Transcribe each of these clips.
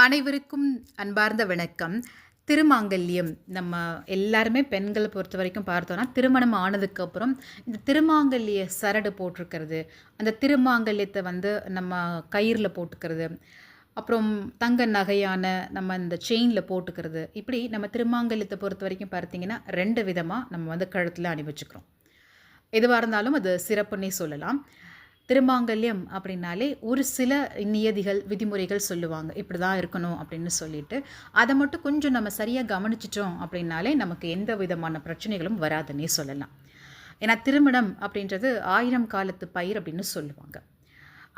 அனைவருக்கும் அன்பார்ந்த வணக்கம். திருமாங்கல்யம் நம்ம எல்லாருமே பெண்களை பொறுத்த வரைக்கும் பார்த்தோன்னா திருமணம் ஆனதுக்கப்புறம் இந்த திருமாங்கல்ய சரடு போட்டிருக்கிறது. அந்த திருமாங்கல்யத்தை வந்து நம்ம கயிறில் போட்டுக்கிறது. அப்புறம் தங்க நகையான நம்ம இந்த செயினில் போட்டுக்கிறது. இப்படி நம்ம திருமாங்கல்யத்தை பொறுத்த வரைக்கும் பார்த்தீங்கன்னா ரெண்டு விதமாக நம்ம வந்து கழுத்தில் அணிவச்சுக்கிறோம். எதுவாக இருந்தாலும் அது சிறப்புன்னே சொல்லலாம். திருமாங்கல்யம் அப்படின்னாலே ஒரு சில நியதிகள் விதிமுறைகள் சொல்லுவாங்க. இப்படி தான் இருக்கணும் அப்படின்னு சொல்லிட்டு அதை மட்டும் கொஞ்சம் நம்ம சரியாக கவனிச்சிட்டோம் அப்படின்னாலே நமக்கு எந்த விதமான பிரச்சனைகளும் வராதுன்னே சொல்லலாம். ஏன்னா திருமணம் அப்படின்றது ஆயிரம் காலத்து பயிர் அப்படின்னு சொல்லுவாங்க.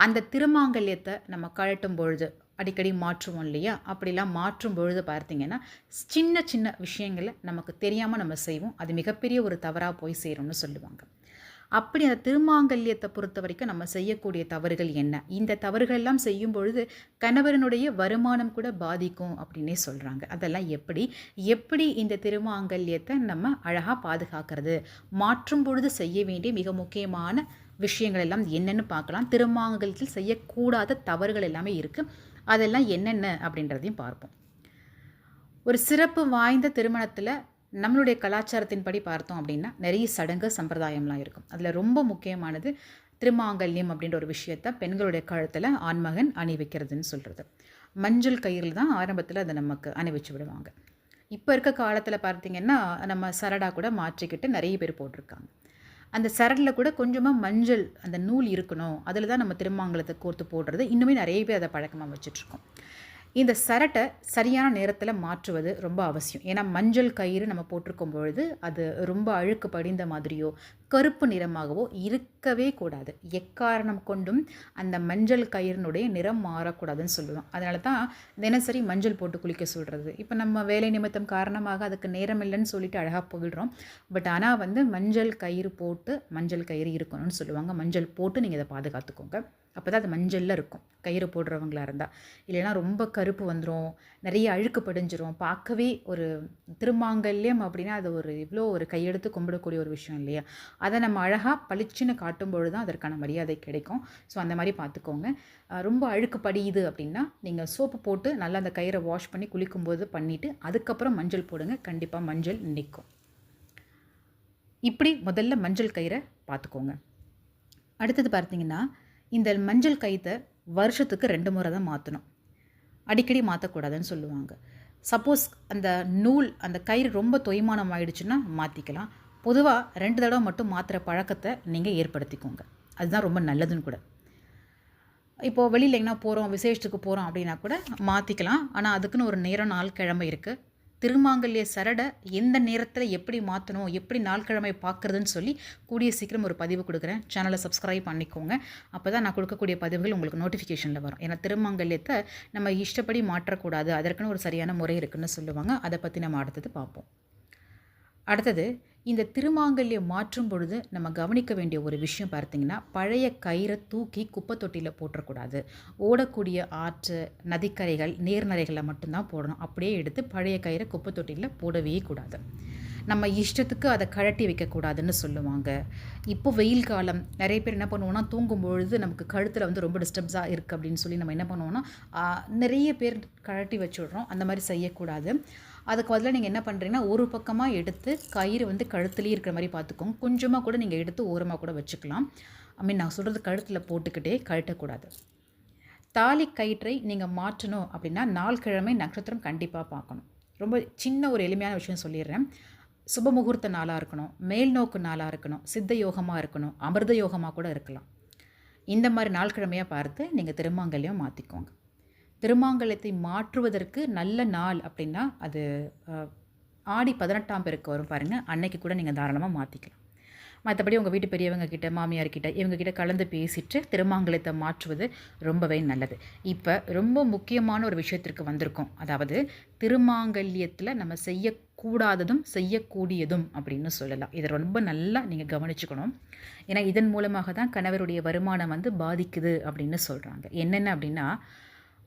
அந்த திருமாங்கல்யத்தை நம்ம கழட்டும் பொழுது அடிக்கடி மாற்றுவோம் இல்லையா? அப்படிலாம் மாற்றும் பொழுது பார்த்தீங்கன்னா சின்ன சின்ன விஷயங்களை நமக்கு தெரியாமல் நம்ம செய்வோம். அது மிகப்பெரிய ஒரு தவறாக போய் சேரும்னு சொல்லுவாங்க. அப்படி அந்த திருமாங்கல்யத்தை பொறுத்த வரைக்கும் நம்ம செய்யக்கூடிய தவறுகள் என்ன? இந்த தவறுகள் எல்லாம் செய்யும் பொழுது கணவரனுடைய வருமானம் கூட பாதிக்கும் அப்படின்னே சொல்கிறாங்க அதெல்லாம் எப்படி? எப்படி இந்த திருமாங்கல்யத்தை நம்ம அழகாக பாதுகாக்கிறது? மாற்றும் பொழுது செய்ய வேண்டிய மிக முக்கியமான விஷயங்கள் எல்லாம் என்னென்னு பார்க்கலாம். திருமாங்கல்யத்தில் செய்யக்கூடாத தவறுகள் எல்லாமே இருக்குது அதெல்லாம் என்னென்ன அப்படின்றதையும் பார்ப்போம். ஒரு சிறப்பு வாய்ந்த திருமணத்தில் நம்மளுடைய கலாச்சாரத்தின்படி பார்த்தோம் அப்படின்னா நிறைய சடங்கு சம்பிரதாயம்லாம் இருக்கும். அதில் ரொம்ப முக்கியமானது திருமாங்கல்யம் அப்படின்ற ஒரு விஷயத்த பெண்களுடைய கழுத்தில் ஆண்மகன் அணிவிக்கிறதுன்னு சொல்கிறது மஞ்சள் கயிறில் தான் ஆரம்பத்தில் அதை நமக்கு அணிவிச்சு விடுவாங்க. இப்போ இருக்க காலத்தில் பார்த்திங்கன்னா நம்ம சரடா கூட மாற்றிக்கிட்டு நிறைய பேர் போட்டிருக்காங்க. அந்த சரடில் கூட கொஞ்சமாக மஞ்சள் அந்த நூல் இருக்கணும். அதில் தான் நம்ம திருமாங்கலத்தை கோர்த்து போடுறது. இன்னுமே நிறைய பேர் அதை பழக்கமாக வச்சுட்ருக்கோம் இந்த சரட்டை சரியான நேரத்தில் மாற்றுவது ரொம்ப அவசியம். ஏன்னா மஞ்சள் கயிறு நம்ம போட்டிருக்கும் பொழுது அது ரொம்ப அழுக்கு படிந்த மாதிரியோ கருப்பு நிறமாகவோ இருக்கவே கூடாது. எக்காரணம் கொண்டும் அந்த மஞ்சள் கயிறினுடைய நிறம் மாறக்கூடாதுன்னு சொல்லுவோம் அதனால தான் தினசரி மஞ்சள் போட்டு குளிக்க சொல்கிறது இப்போ நம்ம வேலை நிமித்தம் காரணமாக அதுக்கு நேரம் இல்லைன்னு சொல்லிட்டு அழகாக போயிடுறோம். பட் ஆனால் வந்து மஞ்சள் கயிறு போட்டு மஞ்சள் கயிறு இருக்கணும்னு சொல்லுவாங்க. மஞ்சள் போட்டு நீங்கள் இதை பாதுகாத்துக்கோங்க. அப்போ தான் அது மஞ்சளில் இருக்கும். கயிறு போடுறவங்களாக இருந்தால் இல்லைன்னா ரொம்ப கருப்பு வந்துடும் நிறைய அழுக்கு படிஞ்சிரும். பார்க்கவே ஒரு திருமாங்கல்யம் அப்படின்னா அது ஒரு இவ்வளோ ஒரு கையெடுத்து கும்பிடக்கூடிய ஒரு விஷயம் இல்லையா? அதை நம்ம அழகாக பளிச்சுன்னு காட்டும்பொழுது தான் அதற்கான மரியாதை கிடைக்கும். ஸோ அந்த மாதிரி பார்த்துக்கோங்க. ரொம்ப அழுக்கு படியுது அப்படின்னா நீங்கள் சோப்பு போட்டு நல்லா அந்த கயிறை வாஷ் பண்ணி குளிக்கும்போது பண்ணிவிட்டு அதுக்கப்புறம் மஞ்சள் போடுங்க. கண்டிப்பாக மஞ்சள் நிற்கும் இப்படி முதல்ல மஞ்சள் கயிறை பார்த்துக்கோங்க. அடுத்தது பார்த்தீங்கன்னா இந்த மஞ்சள் கயிற்றை வருஷத்துக்கு ரெண்டு முறை தான் மாற்றணும் அடிக்கடி மாற்றக்கூடாதுன்னு சொல்லுவாங்க. சப்போஸ் அந்த நூல் அந்த கயிறு ரொம்ப தொய்மானம் ஆயிடுச்சுன்னா மாற்றிக்கலாம் பொதுவாக ரெண்டு தடவை மட்டும் மாற்றுற பழக்கத்தை நீங்கள் ஏற்படுத்திக்கோங்க. அதுதான் ரொம்ப நல்லதுன்னு கூட. இப்போது வெளியில் எங்கன்னா போகிறோம் விசேஷத்துக்கு போகிறோம் அப்படின்னா கூட மாற்றிக்கலாம் ஆனால் அதுக்குன்னு ஒரு நேரம் நாள் கிழமை இருக்குது திருமாங்கல்ய சரடை எந்த நேரத்தில் எப்படி மாற்றணும் எப்படி நாள்கிழமை பார்க்குறதுன்னு சொல்லி கூடிய சீக்கிரம் ஒரு பதிவு கொடுக்குறேன். சேனலை சப்ஸ்கிரைப் பண்ணிக்கோங்க. அப்போ தான் நான் கொடுக்கக்கூடிய பதிவுகள் உங்களுக்கு நோட்டிஃபிகேஷனில் வரும். ஏன்னா திருமாங்கல்யத்தை நம்ம இஷ்டப்படி மாற்றக்கூடாது. அதற்குன்னு ஒரு சரியான முறை இருக்குன்னு சொல்லுவாங்க. அதை பற்றி நம்ம அடுத்தது பார்ப்போம். அடுத்தது இந்த திருமாங்கல்யம் மாற்றும் பொழுது நம்ம கவனிக்க வேண்டிய ஒரு விஷயம் பார்த்திங்கன்னா பழைய கயிறை தூக்கி குப்பை தொட்டியில் போட்டுறக்கூடாது ஓடக்கூடிய ஆற்று நதிக்கரைகள் நீர்நிலைகளை மட்டும்தான் போடணும். அப்படியே எடுத்து பழைய கயிறை குப்பை தொட்டியில் போடவே கூடாது. நம்ம இஷ்டத்துக்கு அதை கழட்டி வைக்கக்கூடாதுன்னு சொல்லுவாங்க. இப்போ வெயில் காலம் நிறைய பேர் என்ன பண்ணுவோம்னா தூங்கும் பொழுது நமக்கு கழுத்தில் வந்து ரொம்ப டிஸ்டர்ப்ஸாக இருக்குது அப்படின்னு சொல்லி நம்ம என்ன பண்ணுவோம்னா நிறைய பேர் கழட்டி வச்சுடுறோம். அந்த மாதிரி செய்யக்கூடாது. அதுக்கு பதிலாக நீங்கள் என்ன பண்ணுறீங்கன்னா ஒரு பக்கமாக எடுத்து கயிறு வந்து கழுத்துலேயே இருக்கிற மாதிரி பார்த்துக்கோங்க கொஞ்சமாக கூட நீங்கள் எடுத்து ஓரமாக கூட வச்சுக்கலாம். ஐ மீன் நான் சொல்கிறது கழுத்தில் போட்டுக்கிட்டே கழட்டக்கூடாது. தாலி கயிற்றை நீங்கள் மாற்றணும் அப்படின்னா நாள் கிழமை நட்சத்திரம் கண்டிப்பாக பார்க்கணும். ரொம்ப சின்ன ஒரு எளிமையான விஷயம் சொல்லிடுறேன். சுப முகூர்த்த நாளாக இருக்கணும் மேல் நோக்கு நாளாக இருக்கணும் சித்த யோகமாக இருக்கணும் அமிர்த யோகமாக கூட இருக்கலாம். இந்த மாதிரி நாள் கிழமையாக பார்த்து நீங்கள் திருமாங்கல்யம் மாற்றிக்கோங்க திருமாங்கலத்தை மாற்றுவதற்கு நல்ல நாள் அப்படின்னா அது ஆடி பதினெட்டாம் பேருக்கு வரும் பாருங்கள் அன்னைக்கு கூட நீங்கள் தாராளமாக மாற்றிக்கலாம் மற்றபடி உங்கள் வீட்டு பெரியவங்க கிட்ட மாமியார் கிட்ட இவங்க கிட்ட கலந்து பேசிட்டு திருமாங்கலத்தை மாற்றுவது ரொம்பவே நல்லது. இப்போ ரொம்ப முக்கியமான ஒரு விஷயத்திற்கு வந்திருக்கோம். அதாவது திருமாங்கல்யத்தில் நம்ம செய்யக்கூடாததும் செய்யக்கூடியதும் அப்படின்னு சொல்லலாம். இதை ரொம்ப நல்லா நீங்கள் கவனிச்சுக்கணும். ஏன்னா இதன் மூலமாக தான் கணவருடைய வருமானம் வந்து பாதிக்குது அப்படின்னு சொல்கிறாங்க என்னென்ன அப்படின்னா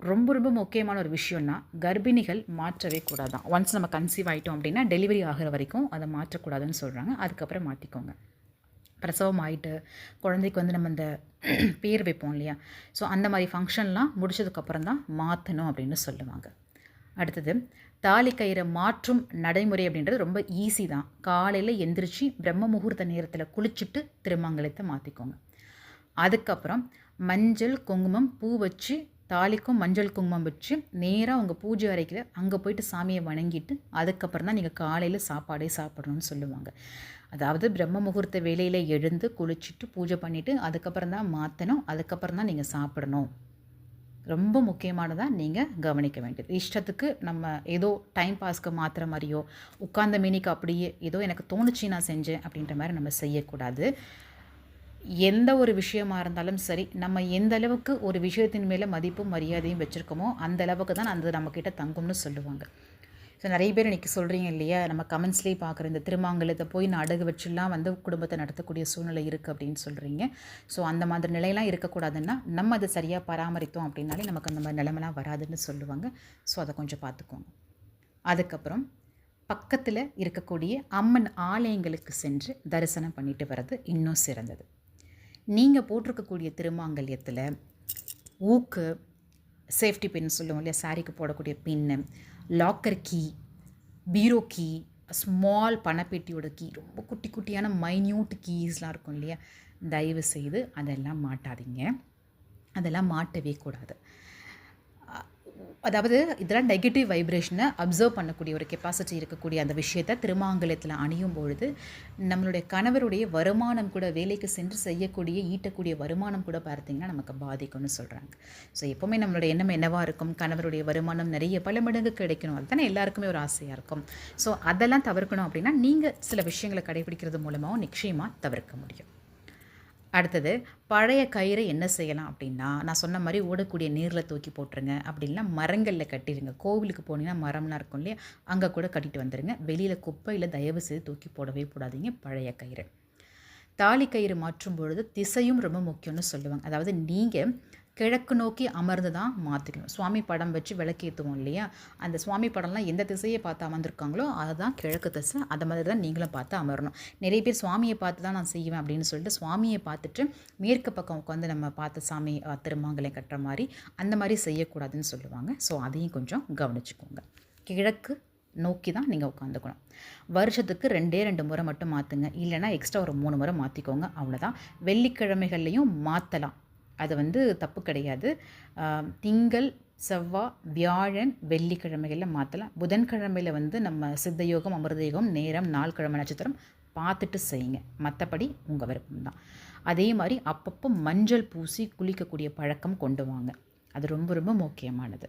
ரொம்ப ரொம்ப முக்கியமான ஒரு விஷயம்னா கர்ப்பிணிகள் மாற்றவே கூடாதான் ஒன்ஸ் நம்ம கன்சீவ் ஆகிட்டோம் அப்படின்னா டெலிவரி ஆகிற வரைக்கும் அதை மாற்றக்கூடாதுன்னு சொல்கிறாங்க அதுக்கப்புறம் மாற்றிக்கோங்க பிரசவம் ஆகிட்டு குழந்தைக்கு வந்து நம்ம இந்த பேர் வைப்போம் இல்லையா? ஸோ அந்த மாதிரி ஃபங்க்ஷன்லாம் முடிச்சதுக்கப்புறம் தான் மாற்றணும் அப்படின்னு சொல்லுவாங்க. அடுத்தது தாலி கயிறை மாற்றும் நடைமுறை அப்படின்றது ரொம்ப ஈஸி தான். காலையில் எந்திரிச்சு பிரம்ம முகூர்த்த நேரத்தில் குளிச்சுட்டு திருமங்கலத்தை மாற்றிக்கோங்க அதுக்கப்புறம் மஞ்சள் குங்குமம் பூ வச்சு தாலிக்கும் மஞ்சள் குங்குமம் வச்சு நேராக உங்கள் பூஜை அறைக்கில் அங்கே போயிட்டு சாமியை வணங்கிட்டு அதுக்கப்புறம் தான் நீங்கள் காலையில் சாப்பாடே சாப்பிடணும்னு சொல்லுவாங்க. அதாவது பிரம்ம முகூர்த்த வேலையில் எழுந்து குளிச்சுட்டு பூஜை பண்ணிவிட்டு அதுக்கப்புறம் தான் மாற்றணும் அதுக்கப்புறம் தான் நீங்கள் சாப்பிடணும். ரொம்ப முக்கியமானதாக நீங்கள் கவனிக்க வேண்டியது. இஷ்டத்துக்கு நம்ம ஏதோ டைம் பாஸ்க்கு மாற்றுற மாதிரியோ உட்கார்ந்த மீனிக்கு அப்படியே ஏதோ எனக்கு தோணுச்சு நான் செஞ்சேன் அப்படின்ற மாதிரி நம்ம செய்யக்கூடாது. எந்த ஒரு விஷயமா இருந்தாலும் சரி நம்ம எந்த அளவுக்கு ஒரு விஷயத்தின் மேலே மதிப்பும் மரியாதையும் வச்சுருக்கோமோ அந்த அளவுக்கு தான் அந்த நம்மக்கிட்ட தங்கும்னு சொல்லுவாங்க. ஸோ நிறைய பேர் இன்றைக்கி சொல்கிறீங்க இல்லையா நம்ம கமெண்ட்ஸ்லேயே பார்க்குற இந்த திருமாங்கலத்தை போய் நான் அடகு வச்சுலாம் வந்து குடும்பத்தை நடத்தக்கூடிய சூழ்நிலை இருக்குது அப்படின்னு சொல்கிறீங்க ஸோ அந்த மாதிரி நிலையெல்லாம் இருக்கக்கூடாதுன்னா நம்ம அதை சரியாக பராமரித்தோம் அப்படின்னாலே நமக்கு அந்த மாதிரி நிலைமைலாம் வராதுன்னு சொல்லுவாங்க. ஸோ அதை கொஞ்சம் பார்த்துக்கோங்க. அதுக்கப்புறம் பக்கத்தில் இருக்கக்கூடிய அம்மன் ஆலயங்களுக்கு சென்று தரிசனம் பண்ணிட்டு வர்றது இன்னும் சிறந்தது. நீங்கள் போட்டிருக்கக்கூடிய திருமாங்கல்யத்தில் ஊக்கு சேஃப்டி பின் சொல்லுவோம் இல்லையா? சாரிக்கு போடக்கூடிய pin locker key bureau key small பணப்பெட்டியோட key ரொம்ப குட்டி குட்டியான மைன்யூட் கீஸ்லாம் இருக்கும் இல்லையா? தயவு செய்து அதெல்லாம் மாட்டாதீங்க. அதெல்லாம் மாட்டவே கூடாது. அதாவது இதெல்லாம் நெகட்டிவ் வைப்ரேஷனை அப்சர்வ் பண்ணக்கூடிய ஒரு கெப்பாசிட்டி இருக்கக்கூடிய அந்த விஷயத்தை திருமாங்கலத்தில் அணியும் பொழுது நம்மளுடைய கணவருடைய வருமானம் கூட வேலைக்கு சென்று செய்யக்கூடிய ஈட்டக்கூடிய வருமானம் கூட பார்த்திங்கன்னா நமக்கு பாதிக்கும்னு சொல்கிறாங்க ஸோ எப்போவுமே நம்மளுடைய எண்ணம் என்னவாக இருக்கும்? கணவருடைய வருமானம் நிறைய பல மடங்கு கிடைக்கணும். அதுதானே எல்லாருக்குமே ஒரு ஆசையாக இருக்கும். ஸோ அதெல்லாம் தவிர்க்கணும் அப்படின்னா நீங்கள் சில விஷயங்களை கடைபிடிக்கிறது மூலமாகவும் நிச்சயமாக தவிர்க்க முடியும். அடுத்தது பழைய கயிறை என்ன செய்யலாம் அப்படின்னா நான் சொன்ன மாதிரி ஓடக்கூடிய நீரில் தூக்கி போட்டுருங்க. அப்படின்னா மரங்களில் கட்டிடுங்க கோவிலுக்கு போனீங்கன்னா மரம்லாம் இருக்கும் இல்லையா? அங்கே கூட கட்டிட்டு வந்துடுங்க வெளியில் குப்பையில் தயவு செய்து தூக்கி போடவே போடாதீங்க. பழைய கயிறு. தாலி கயிறு மாற்றும் பொழுது திசையும் ரொம்ப முக்கியம்னு சொல்லுவாங்க. அதாவது நீங்கள் கிழக்கு நோக்கி அமர்ந்து தான் மாற்றிக்கணும் சுவாமி படம் வச்சு விளக்கேற்றுவோம் இல்லையா? அந்த சுவாமி படம்லாம் எந்த திசையை பார்த்து அமர்ந்திருக்காங்களோ அதுதான் கிழக்கு திசை. அந்த மாதிரி தான் நீங்களும் பார்த்து அமரணும். நிறைய பேர் சுவாமியை பார்த்து தான் நான் செய்வேன் அப்படின்னு சொல்லிட்டு சுவாமியை பார்த்துட்டு மேற்கு பக்கம் உட்காந்து நம்ம பார்த்து சாமி திருமாங்கலை கட்டுற மாதிரி அந்த மாதிரி செய்யக்கூடாதுன்னு சொல்லுவாங்க. ஸோ அதையும் கொஞ்சம் கவனிச்சுக்கோங்க. கிழக்கு நோக்கி தான் நீங்கள் உட்காந்துக்கணும் வருஷத்துக்கு ரெண்டே ரெண்டு முறை மட்டும் மாற்றுங்க இல்லைனா எக்ஸ்ட்ரா ஒரு மூணு முறை மாற்றிக்கோங்க அவ்வளோதான் வெள்ளிக்கிழமைகள்லையும் மாற்றலாம் அது வந்து தப்பு கிடையாது. திங்கள் செவ்வாய் வியாழன் வெள்ளிக்கிழமைகளில் மாற்றலாம் புதன்கிழமையில் வந்து நம்ம சித்தயோகம் அமிர்தயோகம் நேரம் நாள் கிழமை நட்சத்திரம் பார்த்துட்டு செய்யுங்க. மற்றபடி உங்கள் விருப்பம் தான். அதே மாதிரி அப்பப்போ மஞ்சள் பூசி குளிக்கக்கூடிய பழக்கம் கொண்டு வாங்க. அது ரொம்ப ரொம்ப முக்கியமானது.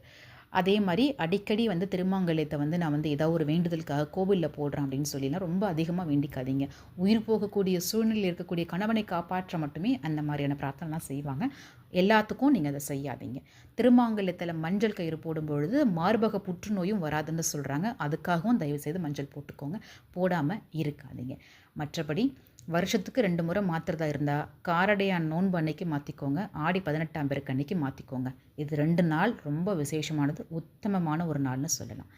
அதே மாதிரி அடிக்கடி வந்து திருமாங்கல்யத்தை வந்து நான் வந்து ஏதாவது ஒரு வேண்டுதலுக்காக கோவிலில் போடுறேன் அப்படின்னு சொல்லிலாம் ரொம்ப அதிகமாக வேண்டிக்காதீங்க. உயிர் போகக்கூடிய சூழ்நிலையில் இருக்கக்கூடிய கணவனை காப்பாற்ற மட்டுமே அந்த மாதிரியான பிரார்த்தனைலாம் செய்வாங்க. எல்லாத்துக்கும் நீங்கள் அதை செய்யாதீங்க. திருமாங்கல்யத்தில் மஞ்சள் கயிறு போடும்பொழுது மார்பக புற்றுநோயும் வராதுன்னு சொல்கிறாங்க அதுக்காகவும் தயவுசெய்து மஞ்சள் போட்டுக்கோங்க. போடாமல் இருக்காதீங்க. மற்றபடி வருஷத்துக்கு ரெண்டு முறை மாற்றுறதா இருந்தால் காரடையான் நோன்பு அன்னைக்கு மாற்றிக்கோங்க ஆடி பதினெட்டாம் பேருக்கு அன்னைக்கு மாற்றிக்கோங்க இது ரெண்டு நாள் ரொம்ப விசேஷமானது உத்தமமான ஒரு நாள்னு சொல்லலாம்.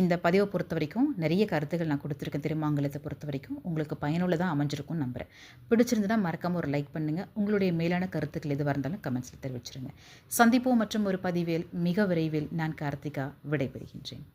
இந்த பதிவை பொறுத்த வரைக்கும் நிறைய கருத்துக்கள் நான் கொடுத்துருக்கேன் திருமாங்கலத்தை பொறுத்த வரைக்கும் உங்களுக்கு பயனுள்ளதாக அமைஞ்சிருக்கும்னு நம்புகிறேன் பிடிச்சிருந்தா மறக்காமல் ஒரு லைக் பண்ணுங்கள் உங்களுடைய மேலான கருத்துக்கள் எதுவாக இருந்தாலும் கமெண்ட்ஸில் தெரிவிச்சிருங்க. சந்திப்போம் மற்றும் ஒரு பதிவில் மிக விரைவில் நான் கார்த்திகா விடைபெறுகின்றேன்.